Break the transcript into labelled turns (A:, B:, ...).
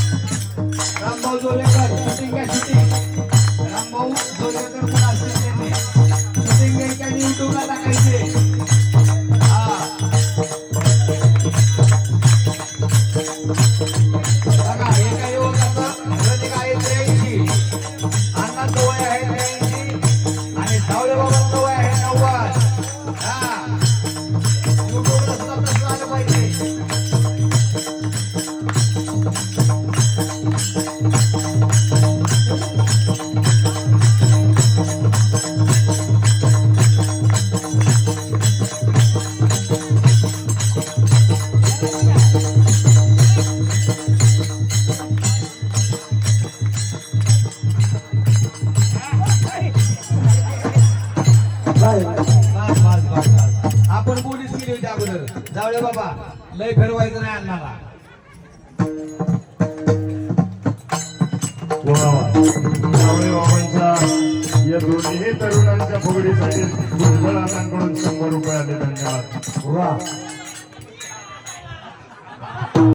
A: Rambhau Jolekar shooting घ्या shooting Rambhau Jolekar पण असतील त्यांनी शूटिंग घ्यायची आणि युट्यूबला टाकायचे हा बघा एका युवकाचं प्रतीक आहे त्र्याऐंशी अण्णाचं वय आहे त्र्याऐंशी आणि सावळे बाबांचं आपण पोलीस केली होती अगोदर. जाऊया बाबा. लय फिरवायचं नाही अण्णाला
B: या दोन्ही तरुणांच्या फुगडीसाठी भुजबळ अण्णांकडून शंभर रुपये आले धन्यवाद